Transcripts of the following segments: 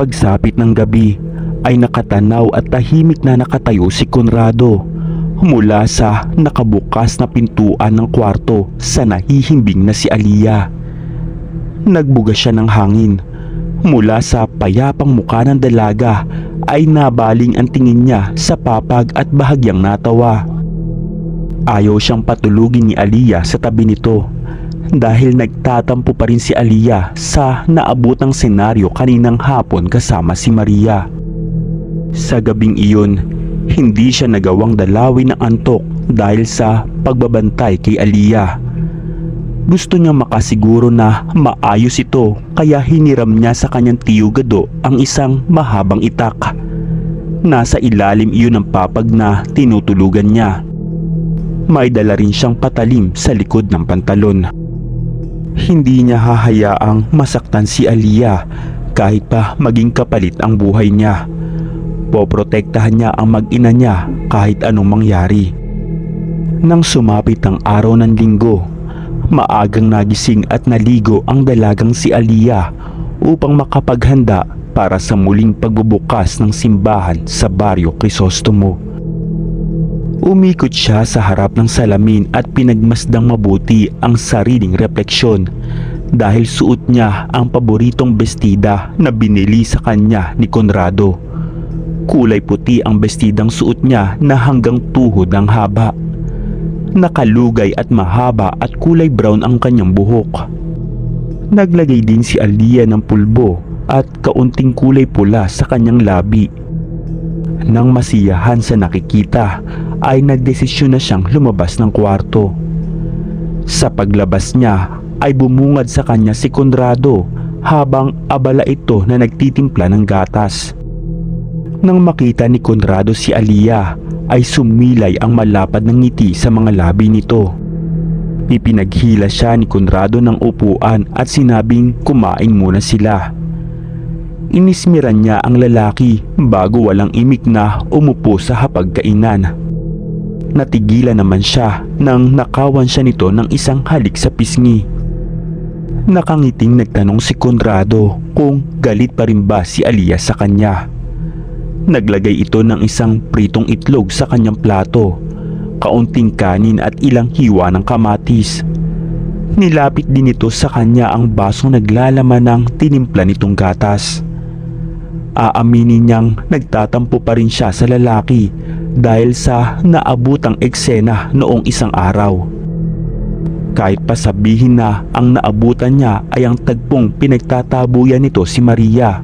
pagsapit ng gabi ay nakatanaw at tahimik na nakatayo si Conrado mula sa nakabukas na pintuan ng kwarto sa nahihimbing na si Aliyah. Nagbuga siya ng hangin. Mula sa payapang mukha ng dalaga ay nabaling ang tingin niya sa papag at bahagyang natawa. Ayaw siyang patulugin ni Aliyah sa tabi nito dahil nagtatampo pa rin si Aliyah sa naabutang senaryo kaninang hapon kasama si Maria. Sa gabing iyon, hindi siya nagawang dalawin ng antok dahil sa pagbabantay kay Aliyah. Gusto niya makasiguro na maayos ito kaya hiniram niya sa kanyang tiyugado ang isang mahabang itak. Nasa ilalim iyon ng papag na tinutulugan niya. May dala rin siyang patalim sa likod ng pantalon. Hindi niya hahayaang masaktan si Aliyah kahit pa maging kapalit ang buhay niya. Poprotektahan niya ang mag-ina niya kahit anong mangyari. Nang sumapit ang araw ng linggo, maagang nagising at naligo ang dalagang si Aliyah upang makapaghanda para sa muling pagbubukas ng simbahan sa baryo Crisostomo. Umikot siya sa harap ng salamin at pinagmasdang mabuti ang sariling refleksyon dahil suot niya ang paboritong bestida na binili sa kanya ni Conrado. Kulay puti ang bestidang suot niya na hanggang tuhod ang haba. Nakalugay at mahaba at kulay brown ang kanyang buhok. Naglagay din si Alia ng pulbo at kaunting kulay pula sa kanyang labi. Nang masiyahan sa nakikita ay nagdesisyon na siyang lumabas ng kwarto. Sa paglabas niya ay bumungad sa kanya si Conrado habang abala ito na nagtitimpla ng gatas. Nang makita ni Conrado si Aliyah ay sumilay ang malapad ng ngiti sa mga labi nito. Ipinaghila siya ni Conrado ng upuan at sinabing kumain muna sila. Inismiran niya ang lalaki bago walang imik na umupo sa hapagkainan. Natigilan naman siya nang nakawan siya nito ng isang halik sa pisngi. Nakangiting nagtanong si Conrado kung galit pa rin ba si Aliyah sa kanya. Naglagay ito ng isang pritong itlog sa kanyang plato, kaunting kanin at ilang hiwa ng kamatis. Nilapit din ito sa kanya ang basong naglalaman ng tinimpla nitong gatas. Aaminin niyang nagtatampo pa rin siya sa lalaki dahil sa naabutang eksena noong isang araw. Kahit pa na ang naabutan niya ay ang tagpong pinagtatabuyan nito si Maria.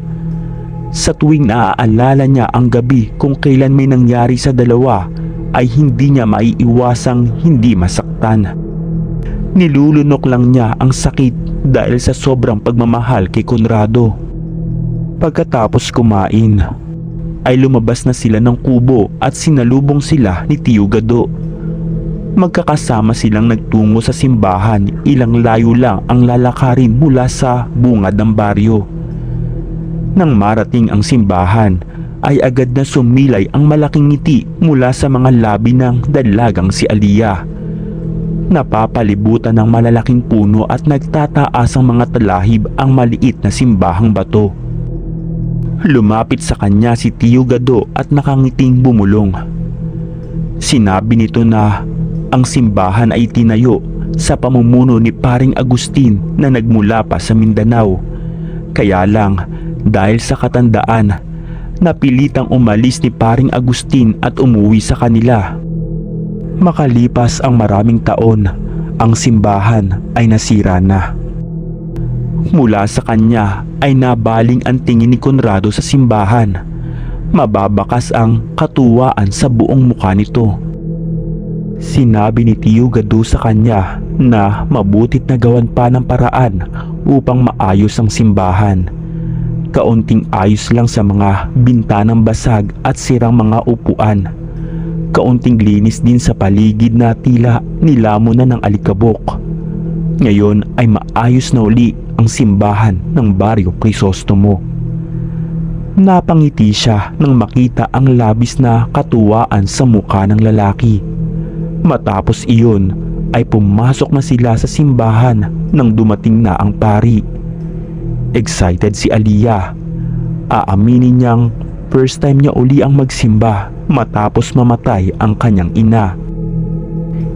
Sa tuwing naaalala niya ang gabi kung kailan may nangyari sa dalawa ay hindi niya maiiwasang hindi masaktan. Nilulunok lang niya ang sakit dahil sa sobrang pagmamahal kay Conrado. Pagkatapos kumain, ay lumabas na sila ng kubo at sinalubong sila ni Tio Gado. Magkakasama silang nagtungo sa simbahan, ilang layo lang ang lalakarin mula sa bungad ng baryo. Nang marating ang simbahan, ay agad na sumilay ang malaking ngiti mula sa mga labi ng dalagang si Aliyah. Napapalibutan ng malalaking puno at nagtataas ang mga talahib ang maliit na simbahang bato. Lumapit sa kanya si Tio Gado at nakangiting bumulong. Sinabi nito na ang simbahan ay tinayo sa pamumuno ni paring Agustin na nagmula pa sa Mindanao. Kaya lang dahil sa katandaan, napilitang umalis ni paring Agustin at umuwi sa kanila. Makalipas ang maraming taon, ang simbahan ay nasira na. Mula sa kanya ay nabaling ang tingin ni Conrado sa simbahan. Mababakas ang katuwaan sa buong mukha nito. Sinabi ni Tio Gado sa kanya na mabutit na gawan pa ng paraan upang maayos ang simbahan. Kaunting ayos lang sa mga bintanang basag at sirang mga upuan. Kaunting linis din sa paligid na tila nilamon na ng alikabok. Ngayon ay maayos na uli ang simbahan ng Baryo Crisostomo. Napangiti siya nang makita ang labis na katuwaan sa mukha ng lalaki. Matapos iyon ay pumasok na sila sa simbahan nang dumating na ang pari. Excited si Aliyah. Aaminin niyang first time niya uli ang magsimba matapos mamatay ang kanyang ina.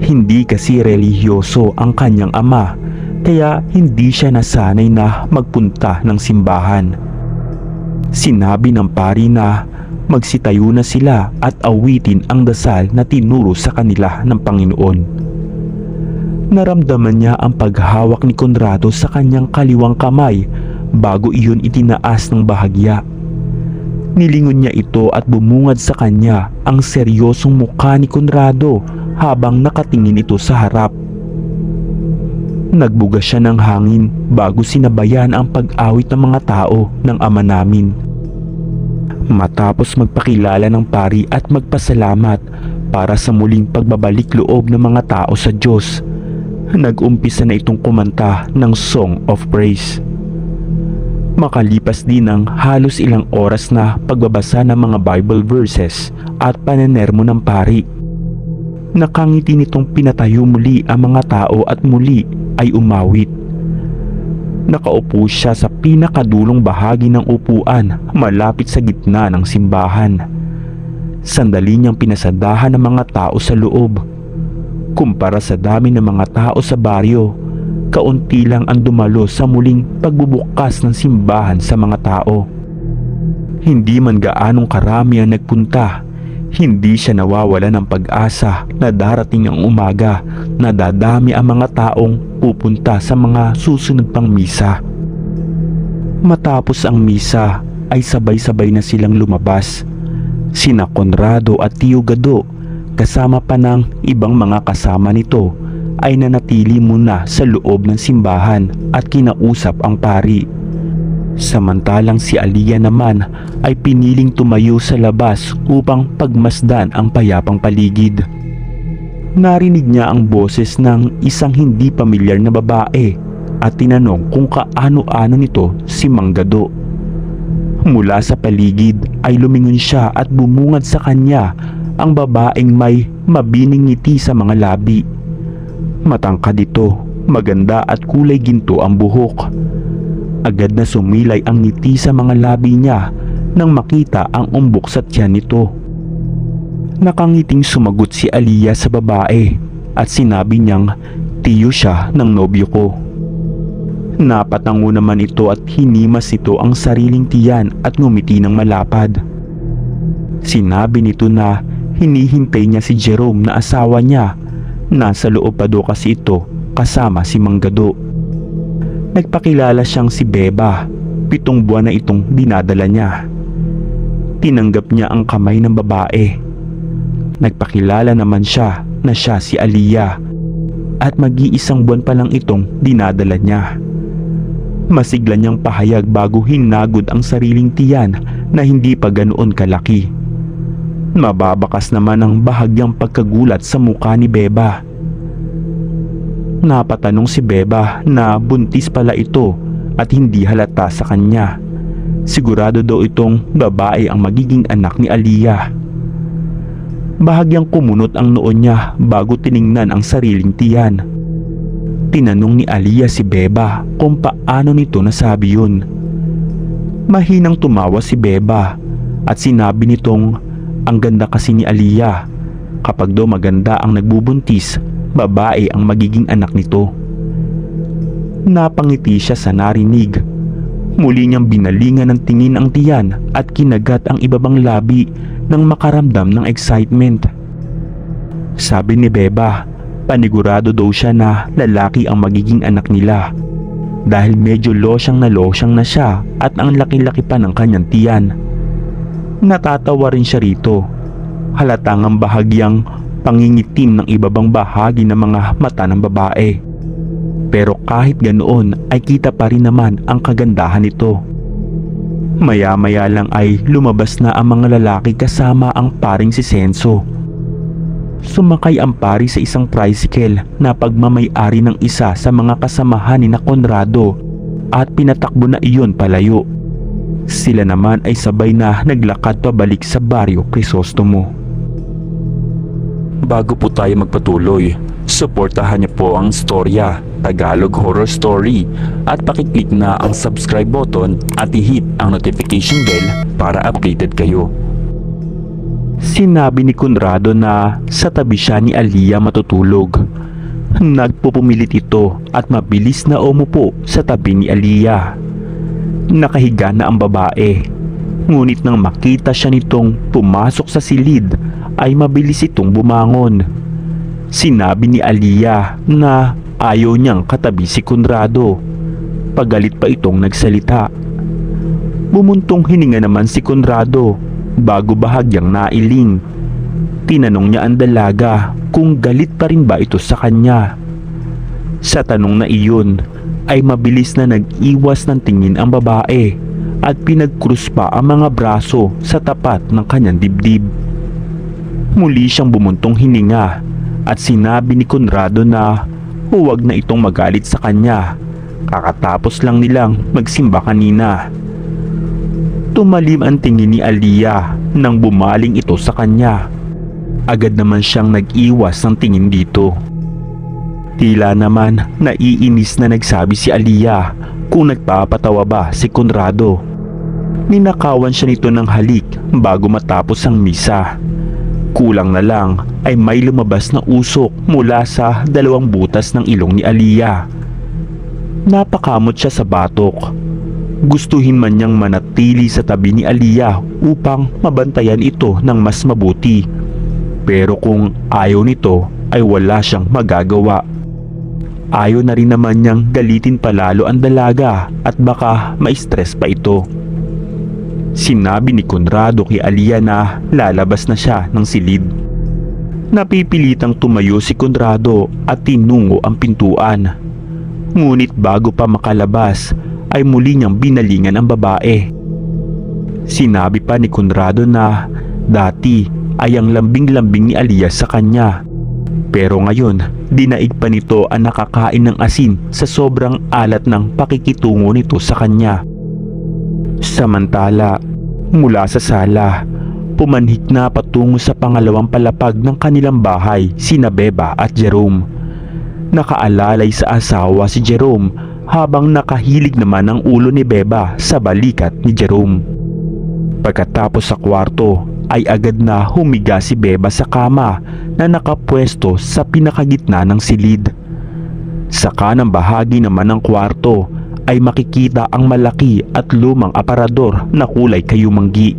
Hindi kasi relihiyoso ang kanyang ama kaya hindi siya nasanay na magpunta ng simbahan. Sinabi ng pari na magsitayo na sila at awitin ang dasal na tinuro sa kanila ng Panginoon. Naramdaman niya ang paghawak ni Conrado sa kanyang kaliwang kamay bago iyon itinaas ng bahagya. Nilingon niya ito at bumungad sa kanya ang seryosong mukha ni Conrado habang nakatingin ito sa harap. Nagbuga siya ng hangin bago sinabayan ang pag-awit ng mga tao ng ama namin. Matapos magpakilala ng pari at magpasalamat para sa muling pagbabalik loob ng mga tao sa Diyos, nag-umpisa na itong kumanta ng Song of Praise. Makalipas din ng halos ilang oras na pagbabasa ng mga Bible verses at pananermo ng pari. Nakangiti nitong pinatayo muli ang mga tao at muli ay umawit. Nakaupo siya sa pinakadulong bahagi ng upuan malapit sa gitna ng simbahan. Sandali niyang pinasadahan ng mga tao sa loob. Kumpara sa dami ng mga tao sa baryo, kaunti lang ang dumalo sa muling pagbubukas ng simbahan sa mga tao. Hindi man gaanong karami ang nagpunta, hindi siya nawawala ng pag-asa na darating ang umaga na dadami ang mga taong pupunta sa mga susunod pang misa. Matapos ang misa ay sabay-sabay na silang lumabas. Sina Conrado at Tio Gado kasama pa ng ibang mga kasama nito ay nanatili muna sa loob ng simbahan at kinausap ang pari. Samantalang si Aliyah naman ay piniling tumayo sa labas upang pagmasdan ang payapang paligid. Narinig niya ang boses ng isang hindi pamilyar na babae at tinanong kung kaano-ano nito si Manggado. Mula sa paligid ay lumingon siya at bumungad sa kanya ang babaeng may mabining ngiti sa mga labi. Matangkad ito, maganda at kulay ginto ang buhok. Agad na sumilay ang ngiti sa mga labi niya nang makita ang umbok sa tiyan nito. Nakangiting sumagot si Aliyah sa babae at sinabi niyang tiyo siya ng nobyo ko. Napatango naman ito at hinimas ito ang sariling tiyan at ngumiti ng malapad. Sinabi nito na hinihintay niya si Jerome na asawa niya. Nasa loob pa do kasi ito kasama si Manggado. Nagpakilala siyang si Beba, pitong buwan na itong dinadala niya. Tinanggap niya ang kamay ng babae. Nagpakilala naman siya na siya si Aliyah at mag-iisang buwan pa lang itong dinadala niya. Masigla niyang pahayag bago hinagod ang sariling tiyan na hindi pa ganoon kalaki. Mababakas naman ang bahagyang pagkagulat sa mukha ni Beba. Napatanong si Beba na buntis pala ito at hindi halata sa kanya. Sigurado daw itong babae ang magiging anak ni Aliyah. Bahagyang kumunot ang noon niya bago tiningnan ang sariling tiyan. Tinanong ni Aliyah si Beba kung paano nito nasabi yun. Mahinang tumawa si Beba at sinabi nitong ang ganda kasi ni Aliyah. Kapag daw maganda ang nagbubuntis, babae ang magiging anak nito. Napangiti siya sa narinig. Muli niyang binalingan ng tingin ang tiyan at kinagat ang ibabang labi nang makaramdam ng excitement. Sabi ni Beba, panigurado daw siya na lalaki ang magiging anak nila. Dahil medyo losyang na losyang na siya at ang laki-laki pa ng kanyang tiyan. Natatawa rin siya rito. Halatang ang bahagyang pangingitim ng ibabang bahagi ng mga mata ng babae. Pero kahit ganoon ay kita pa rin naman ang kagandahan nito. Maya-maya lang ay lumabas na ang mga lalaki kasama ang paring si Senso. Sumakay ang pari sa isang tricycle na pagmamay-ari ng isa sa mga kasamahan ni na Conrado at pinatakbo na iyon palayo. Sila naman ay sabay na naglakad pabalik sa baryo Crisostomo. Bago po tayo magpatuloy, suportahan niyo po ang storya Tagalog Horror Story at pakiclick na ang subscribe button at i-hit ang notification bell para updated kayo. Sinabi ni Conrado na sa tabi siya ni Alia matutulog. Nagpupumilit ito at mabilis na umupo sa tabi ni Alia. Nakahiga na ang babae. Ngunit nang makita siya nitong pumasok sa silid ay mabilis itong bumangon. Sinabi ni Alia na ayaw niyang katabi si Conrado. Pagalit pa itong nagsalita. Bumuntong hininga naman si Conrado bago bahagyang nailing. Tinanong niya ang dalaga kung galit pa rin ba ito sa kanya. Sa tanong na iyon ay mabilis na nag-iwas ng tingin ang babae at pinagkrus pa ang mga braso sa tapat ng kanyang dibdib. Muli siyang bumuntong hininga at sinabi ni Conrado na huwag na itong magalit sa kanya. Kakatapos lang nilang magsimba kanina. Tumalim ang tingin ni Alia nang bumaling ito sa kanya. Agad naman siyang nag-iwas ng tingin dito. Tila naman naiinis na nagsabi si Alia kung nagpapatawa ba si Conrado. Ninakawan siya nito ng halik bago matapos ang misa. Kulang na lang ay may lumabas na usok mula sa dalawang butas ng ilong ni Alia. Napakamot siya sa batok. Gustuhin man niyang manatili sa tabi ni Alia upang mabantayan ito ng mas mabuti. Pero kung ayaw nito ay wala siyang magagawa. Ayaw na rin naman niyang galitin palalo ang dalaga at baka ma-stress pa ito. Sinabi ni Conrado kay Alia na lalabas na siya ng silid. Napipilitang tumayo si Conrado at tinungo ang pintuan. Ngunit bago pa makalabas ay muli niyang binalingan ang babae. Sinabi pa ni Conrado na dati ay ang lambing-lambing ni Alia sa kanya. Pero ngayon, dinaig pa nito ang nakakain ng asin sa sobrang alat ng pakikitungo nito sa kanya. Samantala, mula sa sala, pumanhik na patungo sa pangalawang palapag ng kanilang bahay sina Beba at Jerome. Nakaalalay sa asawa si Jerome habang nakahilig naman ang ulo ni Beba sa balikat ni Jerome. Pagkatapos sa kwarto ay agad na humiga si Beba sa kama na nakapwesto sa pinakagitna ng silid. Sa kanang bahagi naman ng kwarto ay makikita ang malaki at lumang aparador na kulay kayumanggi.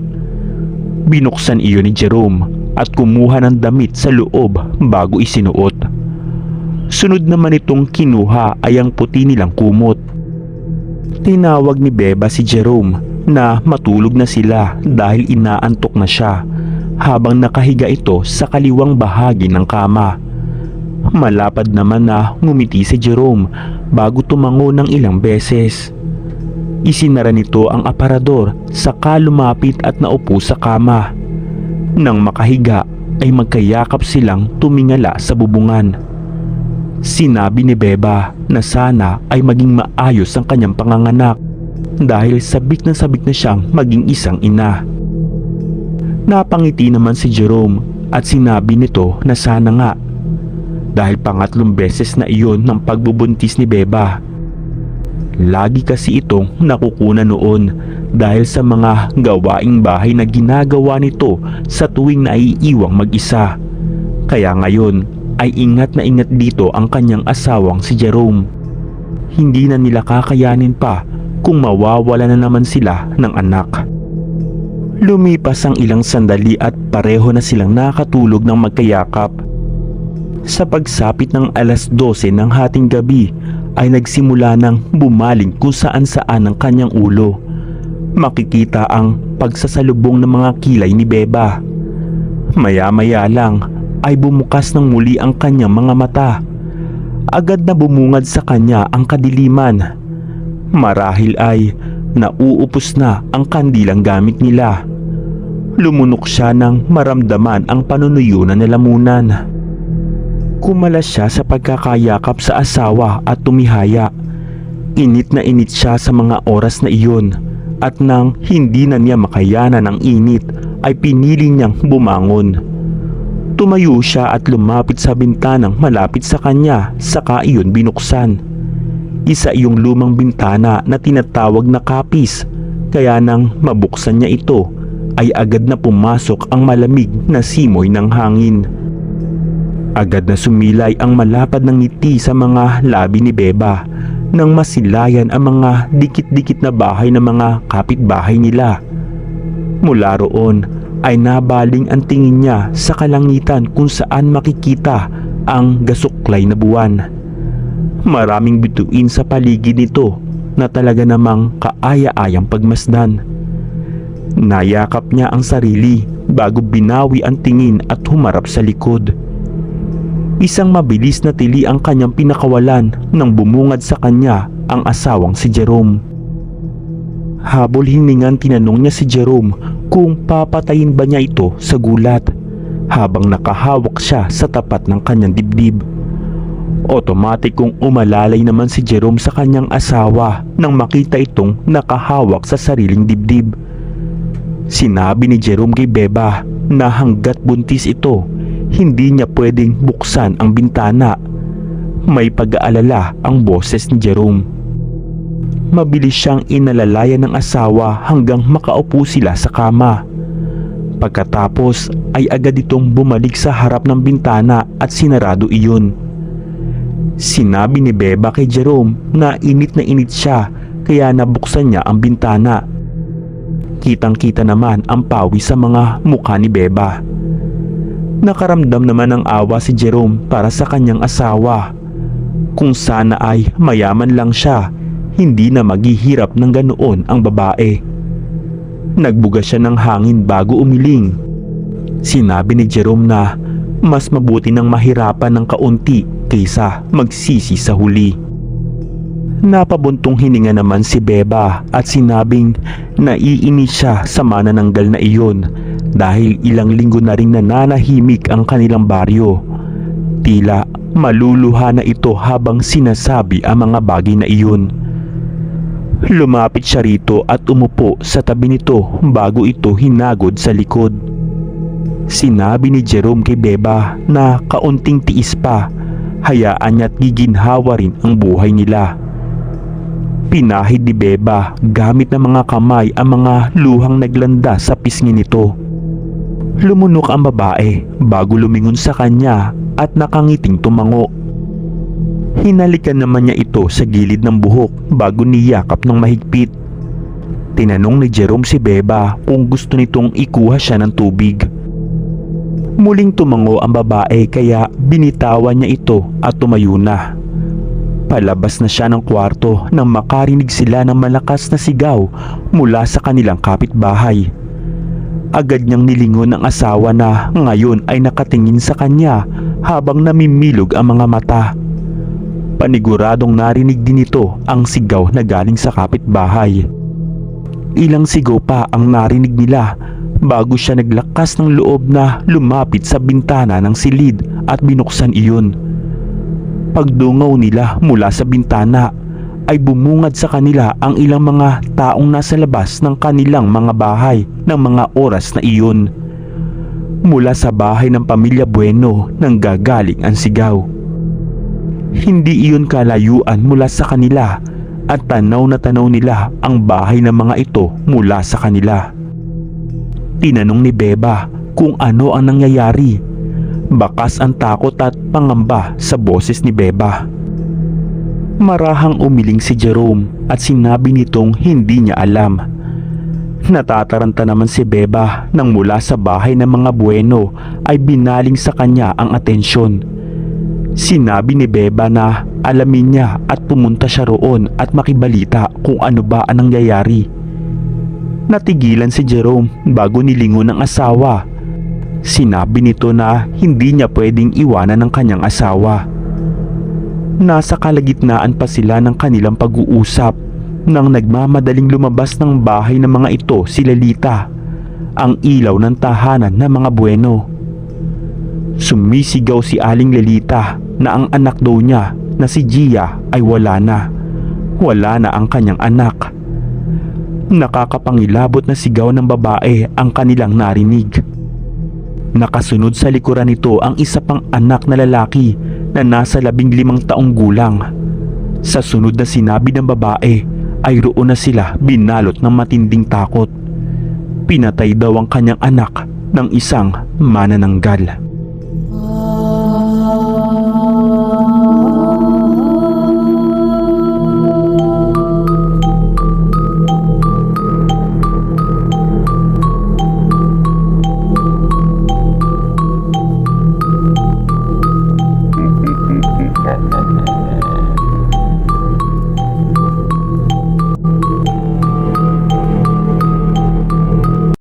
Binuksan iyon ni Jerome at kumuha ng damit sa loob bago isinuot. Sunod naman itong kinuha ay ang puti nilang kumot. Tinawag ni Beba si Jerome na matulog na sila dahil inaantok na siya habang nakahiga ito sa kaliwang bahagi ng kama. Malapad naman na ngumiti si Jerome bago tumango ng ilang beses. Isinara nito ang aparador saka lumapit at naupo sa kama. Nang makahiga ay magkayakap silang tumingala sa bubungan. Sinabi ni Beba na sana ay maging maayos ang kanyang panganganak dahil sabik na sabik na siyang maging isang ina. Napangiti naman si Jerome at sinabi nito na sana nga dahil pangatlong beses na iyon ng pagbubuntis ni Beba. Lagi kasi itong nakukuna noon dahil sa mga gawaing bahay na ginagawa nito sa tuwing naiiwang mag-isa. Kaya ngayon ay ingat na ingat dito ang kanyang asawang si Jerome. Hindi na nila kakayanin pa kung mawawala na naman sila ng anak. Lumipas ang ilang sandali at pareho na silang nakatulog ng magkayakap. Sa pagsapit ng alas 12 ng hating gabi ay nagsimula ng bumaling kung saan saan ang kanyang ulo. Makikita ang pagsasalubong ng mga kilay ni Beba. Maya-maya lang ay bumukas ng muli ang kanyang mga mata. Agad na bumungad sa kanya ang kadiliman. Marahil ay na uupos na ang kandilang gamit nila. Lumunok siya nang maramdaman ang panunuyunan na lamunan. Kumalas siya sa pagkakayakap sa asawa at tumihaya. Init na init siya sa mga oras na iyon at nang hindi na niya makayanan ang init ay pinili niyang bumangon. Tumayo siya at lumapit sa bintanang malapit sa kanya saka iyon binuksan. Isa iyong lumang bintana na tinatawag na kapis kaya nang mabuksan niya ito ay agad na pumasok ang malamig na simoy ng hangin. Agad na sumilay ang malapad ng ngiti sa mga labi ni Beba nang masilayan ang mga dikit-dikit na bahay ng mga kapitbahay nila. Mula roon ay nabaling ang tingin niya sa kalangitan kung saan makikita ang gasuklay na buwan. Maraming bituin sa paligid nito na talaga namang kaaya-ayang pagmasdan. Nayakap niya ang sarili bago binawi ang tingin at humarap sa likod. Isang mabilis na tili ang kanyang pinakawalan nang bumungad sa kanya ang asawang si Jerome. Habol hiningan tinanong niya si Jerome kung papatayin ba niya ito sa gulat habang nakahawak siya sa tapat ng kanyang dibdib. Automatic kung umalalay naman si Jerome sa kanyang asawa nang makita itong nakahawak sa sariling dibdib. Sinabi ni Jerome kay Beba na hanggat buntis ito, hindi niya pwedeng buksan ang bintana. May pag-aalala ang boses ni Jerome. Mabilis siyang inalalayan ng asawa hanggang makaupo sila sa kama. Pagkatapos ay agad itong bumalik sa harap ng bintana at sinarado iyon. Sinabi ni Beba kay Jerome na init na init siya kaya nabuksan niya ang bintana. Kitang kita naman ang pawis sa mga mukha ni Beba. Nakaramdam naman ng awa si Jerome para sa kanyang asawa. Kung sana ay mayaman lang siya, hindi na maghihirap ng ganoon ang babae. Nagbuga siya ng hangin bago umiling. Sinabi ni Jerome na mas mabuti nang mahirapan ng kaunti kaysa magsisi sa huli. Napabuntong hininga naman si Beba at sinabing naiinis siya sa manananggal na iyon dahil ilang linggo na ring nananahimik ang kanilang baryo. Tila maluluha na ito habang sinasabi ang mga bagay na iyon. Lumapit siya rito at umupo sa tabi nito bago ito hinagod sa likod. Sinabi ni Jerome kay Beba na kaunting tiis pa, hayaan niya't giginhawa rin ang buhay nila. Pinahid ni Beba gamit ng mga kamay ang mga luhang naglanda sa pisngi nito. Lumunok ang babae bago lumingon sa kanya at nakangiting tumango. Hinalikan naman niya ito sa gilid ng buhok bago niyakap ng mahigpit. Tinanong ni Jerome si Beba kung gusto nitong ikuha siya ng tubig. Muling tumango ang babae kaya binitawan niya ito at tumayo na. Palabas na siya ng kwarto nang makarinig sila ng malakas na sigaw mula sa kanilang kapitbahay. Agad niyang nilingon ang asawa na ngayon ay nakatingin sa kanya habang namimilog ang mga mata. Paniguradong narinig din ito ang sigaw na galing sa kapitbahay. Ilang sigaw pa ang narinig nila bago siya naglakas ng loob na lumapit sa bintana ng silid at binuksan iyon. Pagdungaw nila mula sa bintana ay bumungad sa kanila ang ilang mga taong nasa labas ng kanilang mga bahay ng mga oras na iyon. Mula sa bahay ng pamilya Bueno nang gagaling ang sigaw. Hindi iyon kalayuan mula sa kanila at tanaw na tanaw nila ang bahay ng mga ito mula sa kanila. Tinanong ni Beba kung ano ang nangyayari Bakas ang takot at pangamba sa boses ni Beba. Marahang umiling si Jerome at sinabi nitong hindi niya alam. Natataranta naman si Beba nang mula sa bahay ng mga Bueno ay binaling sa kanya ang atensyon. Sinabi ni Beba na alamin niya at pumunta siya roon at makibalita kung ano ba ang nangyayari. Natigilan si Jerome bago nilingon ng asawa Sinabi nito na hindi niya pwedeng iwanan ng kanyang asawa. Nasa kalagitnaan pa sila ng kanilang pag-uusap Nang nagmamadaling lumabas ng bahay ng mga ito si Lalita, ang ilaw ng tahanan ng mga bueno. Sumisigaw si Aling Lalita na ang anak daw niya na si Gia ay wala na. Wala na ang kanyang anak. Nakakapangilabot na sigaw ng babae ang kanilang narinig. Nakasunod sa likuran nito ang isa pang anak na lalaki na nasa labing limang taong gulang. Sa sunod na sinabi ng babae ay roon na sila binalot ng matinding takot. Pinatay daw ang kanyang anak ng isang manananggal.